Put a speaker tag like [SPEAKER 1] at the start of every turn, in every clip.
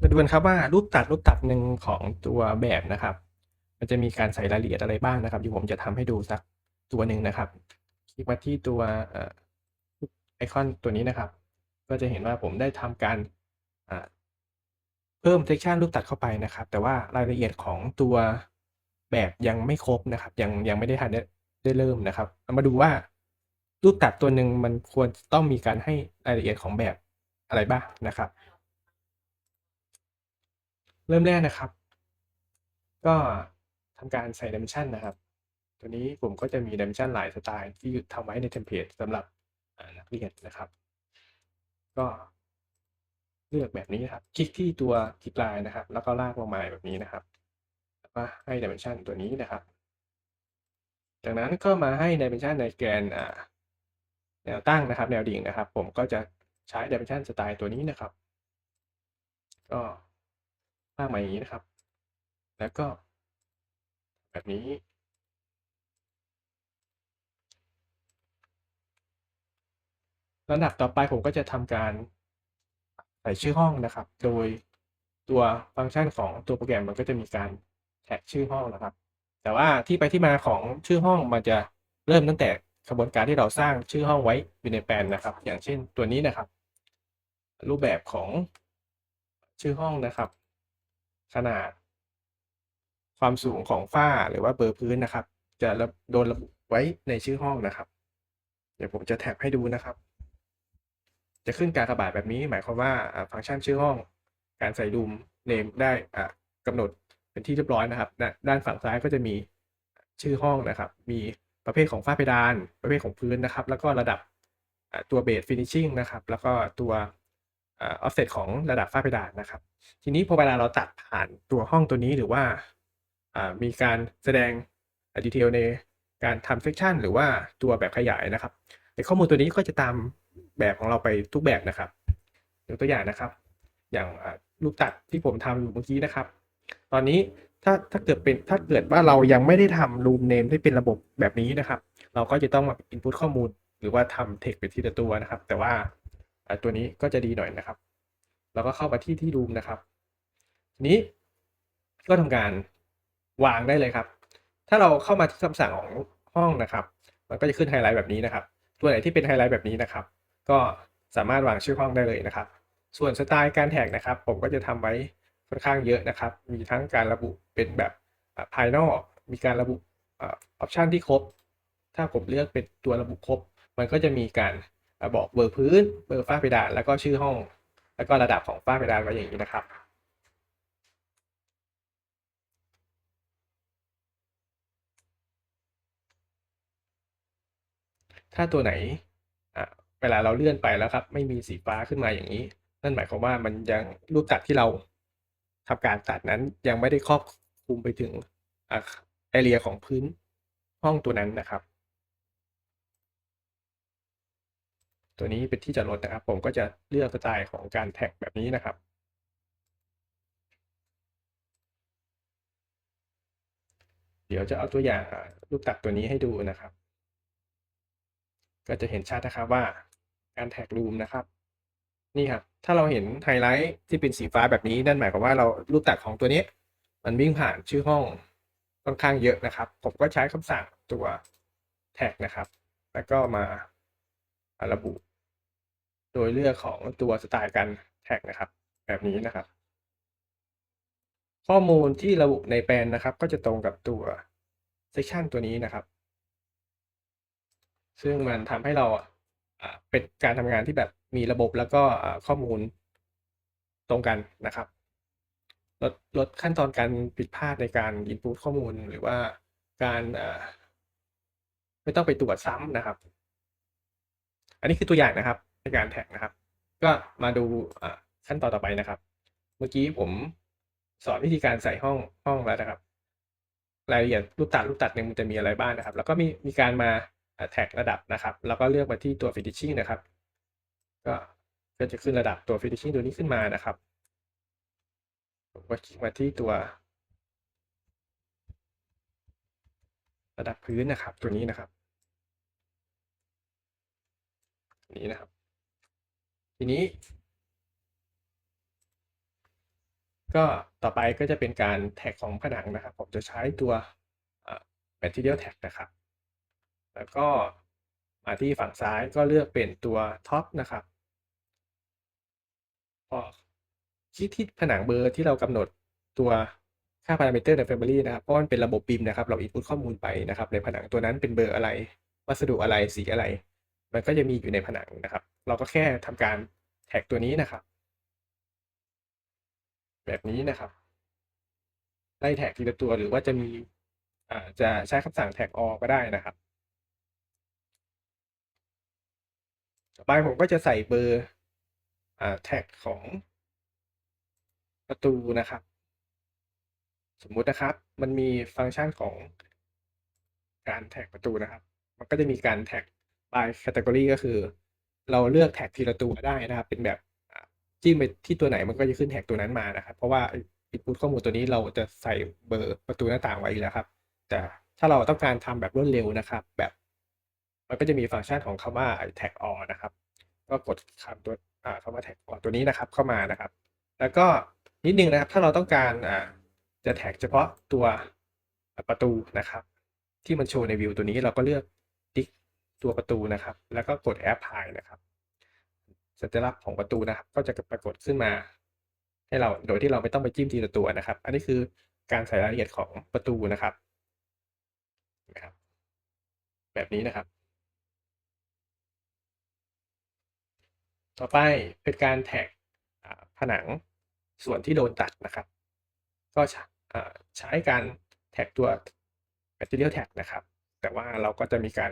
[SPEAKER 1] มาดูกันครับว่ารูปตัดรูปตัดหนึ่งของตัวแบบนะครับ มันจะมีการใส่รายละเอียดอะไรบ้างนะครับเดี๋ยวผมจะทำให้ดูสักตัวหนึ่งนะครับ คลิกมาที่ตัวไอคอนตัวนี้นะครับ ก็จะเห็นว่าผมได้ทำการเพิ่มเซกชันรูปตัดเข้าไปนะครับ แต่ว่ารายละเอียดของตัวแบบยังไม่ครบนะครับ ยังยังไม่ได้ทันได้ได้เริ่มนะครับเรามาดูว่ารูปตัดตัวหนึ่งมันควรต้องมีการให้รายละเอียดของแบบอะไรบ้างนะครับ เริ่มแรกนะครับ ก็ทำการใส่ dimension นะครับ ตัวนี้ผมก็จะมี dimension หลายสไตล์ที่ทำไว้ในเทมเพลตสำหรับนักเรียนนะครับ ก็เลือกแบบนี้นะครับ คลิกที่ตัวคลิกไลน์นะครับ แล้วก็ลากลงมาแบบนี้นะครับแล้วก็ให้ dimension ตัวนี้นะครับ จากนั้นก็มาให้ dimension ในแกนอ่าแนวตั้งนะครับ แนวดิ่งนะครับ ผมก็จะใช้ dimension สไตล์ตัวนี้นะครับ ก็ ลากมาอย่างนี้นะครับ แล้วก็ แบบนี้ ลำดับต่อไปผมก็จะทำการใส่ชื่อห้องนะครับ โดยตัวฟังก์ชันของตัวโปรแกรมมันก็จะมีการแท็กชื่อห้องนะครับ แต่ว่าที่ไปที่มาของชื่อห้องมันจะเริ่มตั้งแต่กระบวนการที่เราสร้างชื่อห้องไว้อยู่ในแปลนนะครับ อย่างเช่นตัวนี้นะครับ รูปแบบของชื่อห้องนะครับ ขนาด ความสูงของฝ้าหรือว่าเบอร์พื้นนะครับจะระโดนระบุไว้ในชื่อห้องนะครับ เดี๋ยวผมจะแท็บให้ดูนะครับ จะขึ้นการกระบาดแบบนี้ หมายความว่าอ่าฟังก์ชันชื่อห้อง การใส่ดูมเนมได้อ่ากำหนดเป็นที่เรียบร้อยนะครับนะด้านฝั่งซ้ายก็จะมีชื่อห้องนะครับ มีประเภทของฝ้าเพดาน ประเภทของพื้นนะครับ แล้วก็ระดับอ่าตัวเบสฟินิชชิ่งนะครับ แล้วก็ตัว ออฟเซตของระดับฝ้าเพดานนะครับ ทีนี้พอเวลาเราตัดผ่านตัวห้องตัวนี้หรือว่ามีการแสดงดีเทลในการทำเซกชันหรือว่าตัวแบบขยายนะครับในข้อมูลตัวนี้ก็จะตามแบบของเราไปทุกแบบนะครับยกตัวอย่างนะครับ อย่างรูปตัดที่ผมทำอยู่เมื่อกี้นะครับ ตอนนี้ถ้าถ้าเกิดเป็นถ้าเกิดว่าเรายังไม่ได้ทำรูมเนมที่เป็นระบบแบบนี้นะครับ เราก็จะต้องมาอินพุตข้อมูล หรือว่าทำเทคไปทีละตัวนะครับ แต่ว่า ตัวนี้ก็จะดีหน่อยนะครับเราก็เข้ามาที่ที่รูมนะครับ ทีนี้ก็ทำการวางได้เลยครับ ถ้าเราเข้ามาที่คำสั่งของห้องนะครับ มันก็จะขึ้นไฮไลท์แบบนี้นะครับ ตัวไหนที่เป็นไฮไลท์แบบนี้นะครับ ก็สามารถวางชื่อห้องได้เลยนะครับ ส่วนสไตล์การแท็กนะครับ ผมก็จะทำไว้ค่อนข้างเยอะนะครับ มีทั้งการระบุเป็นแบบภายนอก มีการระบุออปชันที่ครบ ถ้าผมเลือกเป็นตัวระบุครบ มันก็จะมีการ บอกเบอร์พื้นเบอร์ฝ้าเพดานแล้วก็ชื่อห้อง แล้วก็ระดับของฝ้าเพดานไว้อย่างนี้นะครับถ้าตัวไหนเวลาเราเลื่อนไปแล้วครับ ไม่มีสีฟ้าขึ้นมาอย่างนี้ นั่นหมายความว่ามันยังรูปตัดที่เราทำการตัดนั้นยังไม่ได้ครอบคลุมไปถึงอาแอเรียของพื้นห้องตัวนั้นนะครับ ตัวนี้เป็นที่จอดรถนะครับ ผมก็จะเลือกสไตล์ของการแท็กแบบนี้นะครับ เดี๋ยวจะเอาตัวอย่างอ่ารูปตัดตัวนี้ให้ดูนะครับ ก็จะเห็นชัดนะครับว่าการแท็กรูมนะครับนี่ครับถ้าเราเห็นไฮไลท์ที่เป็นสีฟ้าแบบนี้นั่นหมายความว่าเรารูปตัดของตัวนี้ มันวิ่งผ่านชื่อห้องค่อนข้างเยอะนะครับ ผมก็ใช้คำสั่งตัวแท็กนะครับ แล้วก็มา ระบุ โดยเลือกของตัวสไตล์การแท็กนะครับ แบบนี้นะครับ ข้อมูลที่ระบุในแปลนนะครับ ก็จะตรงกับตัวเซสชันตัวนี้นะครับ ซึ่งมันทำให้เราเป็นการทำงานที่แบบมีระบบแล้วก็ข้อมูลตรงกันนะครับลดลดขั้นตอนการผิดพลาดในการ input ข้อมูลหรือว่าการไม่ต้องไปตรวจซ้ำนะครับ อันนี้คือตัวอย่างนะครับในการแท็กนะครับ ก็มาดูขั้นตอนต่อไปนะครับ เมื่อกี้ผมสอนวิธีการใส่ห้องห้องแล้วนะครับ รายละเอียดรูปตัดรูปตัดเนี่ยมันจะมีอะไรบ้างนะครับ แล้วก็มีมีการมาแท็กระดับนะครับ แล้วก็เลือกมาที่ตัว finishing นะครับ ก็ก็จะขึ้นระดับตัว finishing ตัวนี้ขึ้นมานะครับผมก็คลิกมาที่ตัว ระดับพื้นนะครับ ตัวนี้นะครับ นี้นะครับ ทีนี้ ก็ต่อไปก็จะเป็นการแท็กของผนังนะครับ ผมจะใช้ตัว material tag นะครับ แล้วก็มาที่ฝั่งซ้ายก็เลือกเป็นตัว top นะครับ พอคลิกที่ผนังเบอร์ที่เรากำหนดตัวค่าพารามิเตอร์ใน Family นะครับเพราะมันเป็นระบบบิมนะครับ เรา input ข้อมูลไปนะครับ ในผนังตัวนั้นเป็นเบอร์อะไร วัสดุอะไร สีอะไร มันก็จะมีอยู่ในผนังนะครับ เราก็แค่ทำการแท็กตัวนี้นะครับ แบบนี้นะครับไล่แท็กทีละตัวหรือว่าจะมีอ่าจะใช้คำสั่งแท็ก all ก็ได้นะครับต่อไปผมก็จะใส่เบอร์อ่าแท็กของประตูนะครับ สมมุตินะครับ มันมีฟังก์ชันของการแท็กประตูนะครับ มันก็จะมีการแท็ก by category ก็คือ เราเลือกแท็กทีละตัวได้นะครับ เป็นแบบจิ้มไปที่ตัวไหนมันก็จะขึ้นแท็กตัวนั้นมานะครับ เพราะว่า input ข้อมูลตัวนี้เราจะใส่เบอร์ประตูหน้าต่างไว้อยู่แล้วครับ แต่ถ้าเราต้องการทำแบบรวดเร็วนะครับ แบบมันก็จะมีฟังก์ชันของคำว่า tag all นะครับ ก็กดคำตัวคำว่า tag all ตัวนี้นะครับเข้ามานะครับ แล้วก็นิดนึงนะครับ ถ้าเราต้องการอ่าจะแท็กเฉพาะตัวประตูนะครับ ที่มันโชว์ในวิวตัวนี้เราก็เลือก ตัวประตูนะครับ แล้วก็กด apply นะครับ สัญลักษณ์ของประตูนะครับ ก็จะปรากฏขึ้นมา ให้เราโดยที่เราไม่ต้องไปจิ้มทีละตัวนะครับ อันนี้คือการใส่รายละเอียดของประตูนะครับนะครับ แบบนี้นะครับ ต่อไปเป็นการแท็กผนังส่วนที่โดนตัดนะครับ ก็ใช้การแท็กตัว material tag นะครับ แต่ว่าเราก็จะมีการ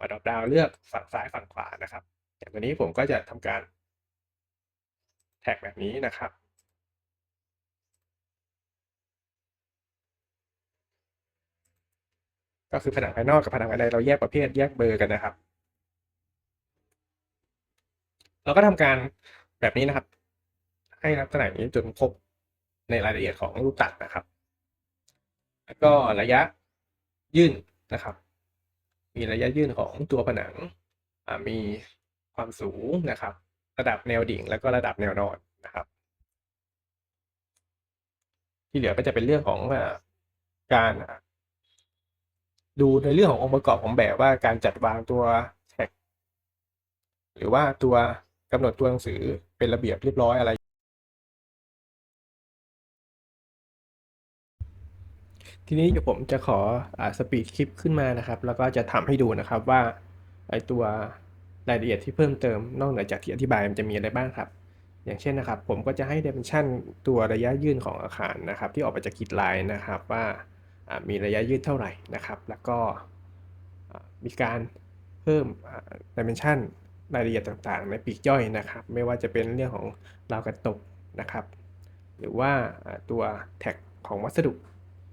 [SPEAKER 1] มาดรอปดาวเลือกฝั่งซ้ายฝั่งขวานะครับ อย่างตัวนี้ผมก็จะทำการแท็กแบบนี้นะครับ ก็คือผนังภายนอกกับผนังภายในเราแยกประเภทแยกเบอร์กันนะครับ เราก็ทำการแบบนี้นะครับ ให้ลักษณะนี้จนครบในรายละเอียดของรูปตัดนะครับ แล้วก็ระยะยื่นนะครับ มีระยะยื่นของตัวผนัง มีความสูงนะครับ ระดับแนวดิ่งแล้วก็ระดับแนวนอนนะครับ ที่เหลือก็จะเป็นเรื่องของการดูในเรื่องขององค์ประกอบของแบบว่าการจัดวางตัวแท็ก หรือว่าตัวกำหนดตัวหนังสือเป็นระเบียบเรียบร้อยอะไร ทีนี้เดี๋ยวผมจะขอสปีดคลิปขึ้นมานะครับ แล้วก็จะทำให้ดูนะครับว่าไอตัวรายละเอียดที่เพิ่มเติมนอกเหนือจากที่อธิบายมันจะมีอะไรบ้างครับ อย่างเช่นนะครับ ผมก็จะให้ dimension ตัวระยะยื่นของอาคารนะครับ ที่ออกมาจากกิดไลน์นะครับว่ามีระยะยืดเท่าไหร่นะครับ แล้วก็มีการเพิ่ม dimension รายละเอียดต่างๆ ในปีกย่อยนะครับ ไม่ว่าจะเป็นเรื่องของราวกระตกนะครับ หรือว่าตัวแท็กของวัสดุ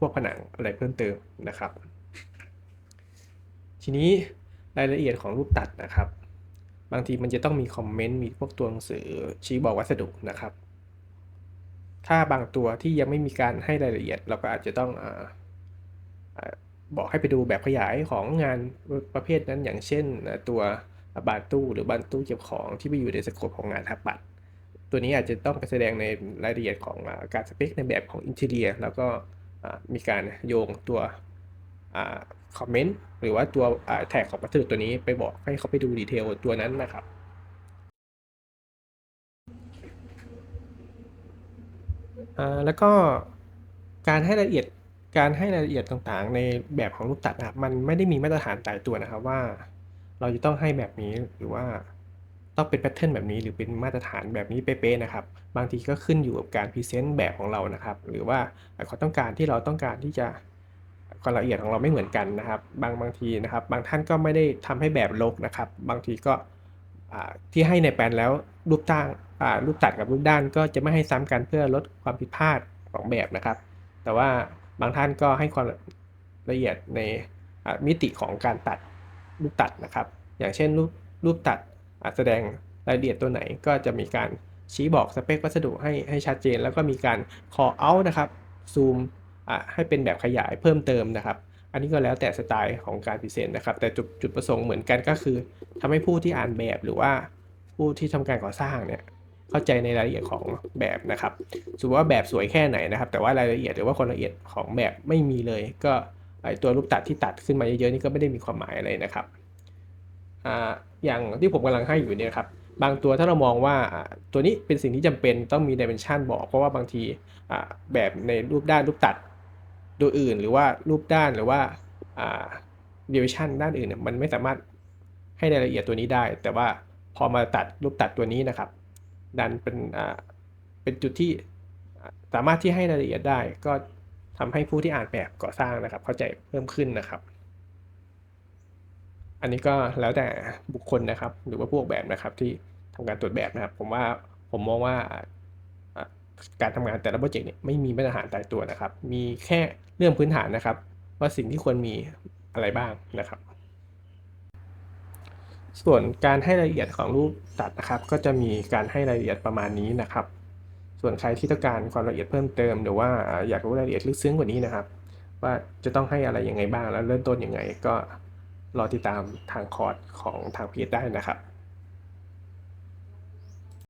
[SPEAKER 1] พวกผนังอะไรเพิ่มเติมนะครับ ทีนี้รายละเอียดของรูปตัดนะครับ บางทีมันจะต้องมีคอมเมนต์มีพวกตัวหนังสือชี้บอกวัสดุนะครับ ถ้าบางตัวที่ยังไม่มีการให้รายละเอียด เราก็อาจจะต้องอบอกให้ไปดูแบบขยายของงานประเภทนั้นอย่างเช่น ตัวบานตู้หรือบานตู้เก็บของที่ไปอยู่ในสโคปของงานทับบัตรตัวนี้อาจจะต้องไปแสดงในรายละเอียดของการสเปคในแบบของอินเทเรียแล้วก็ มีการโยงตัวคอมเมนต์หรือว่าตัวแท็กของวัสดุตัวนี้ไปบอกให้เขาไปดูดีเทลตัวนั้นนะครับแล้วก็การให้รายละเอียดการให้รายละเอียดต่างๆ ในแบบของรูปตัดนะครับมันไม่ได้มีมาตรฐานตายตัวนะครับว่า เราจะต้องให้แบบนี้หรือว่า ต้องเป็นแพทเทิร์นแบบนี้หรือเป็นมาตรฐานแบบนี้เป๊ะๆนะครับ บางทีก็ขึ้นอยู่กับการพรีเซนต์แบบของเรานะครับ หรือว่าความต้องการที่เราต้องการที่จะความละเอียดของเราไม่เหมือนกันนะครับ บางบางทีนะครับ บางท่านก็ไม่ได้ทำให้แบบลกนะครับ บางทีก็ที่ให้ในแปลนแล้วรูปตั้งรูปตัดกับรูปด้านก็จะไม่ให้ซ้ำกันเพื่อลดความผิดพลาดของแบบนะครับ แต่ว่าบางท่านก็ให้ความละเอียดในมิติของการตัดรูปตัดนะครับ อย่างเช่นรูปรูปตัด แสดงรายละเอียดตัวไหนก็จะมีการชี้บอกสเปควัสดุให้ให้ชัดเจน แล้วก็มีการ call out นะครับซูมให้เป็นแบบขยายเพิ่มเติมนะครับ อันนี้ก็แล้วแต่สไตล์ของการพิเศษนะครับ แต่จุดจุดประสงค์เหมือนกันก็คือทำให้ผู้ที่อ่านแบบหรือว่าผู้ที่ทำการก่อสร้างเนี่ยเข้าใจในรายละเอียดของแบบนะครับสมมติว่าแบบสวยแค่ไหนนะครับ แต่ว่ารายละเอียดหรือว่าความละเอียดของแบบไม่มีเลย ก็ไอตัวรูปตัดที่ตัดขึ้นมาเยอะๆนี่ก็ไม่ได้มีความหมายอะไรนะครับอ่า อย่างที่ผมกำลังให้อยู่เนี่ยครับบางตัวถ้าเรามองว่าตัวนี้เป็นสิ่งที่จำเป็นต้องมีดิเมนชันบอก เพราะว่าบางทีแบบในรูปด้านรูปตัดตัวอื่น หรือว่ารูปด้านหรือว่าดิเมนชันด้านอื่นเนี่ยมันไม่สามารถให้รายละเอียดตัวนี้ได้ แต่ว่าพอมาตัดรูปตัดตัวนี้นะครับ ดันเป็นเป็นจุดที่สามารถที่ให้รายละเอียดได้ ก็ทำให้ผู้ที่อ่านแบบก่อสร้างนะครับ เข้าใจเพิ่มขึ้นนะครับ อันนี้ก็แล้วแต่บุคคลนะครับ หรือว่าผู้ออกแบบนะครับที่ทำการตรวจแบบนะครับ ผมว่าผมมองว่าการทำงานแต่ละโปรเจกต์เนี่ยไม่มีมาตรฐานตายตัวนะครับ มีแค่เรื่องพื้นฐานนะครับ ว่าสิ่งที่ควรมีอะไรบ้างนะครับ ส่วนการให้รายละเอียดของรูปตัดนะครับ ก็จะมีการให้รายละเอียดประมาณนี้นะครับ ส่วนใครที่ต้องการความละเอียดเพิ่มเติม หรือว่าอยากรู้รายละเอียดลึกซึ้งกว่านี้นะครับ ว่าจะต้องให้อะไรยังไงบ้างแล้วเริ่มต้นยังไงก็ รอติดตามทางคอร์สของทางเพจได้นะครับ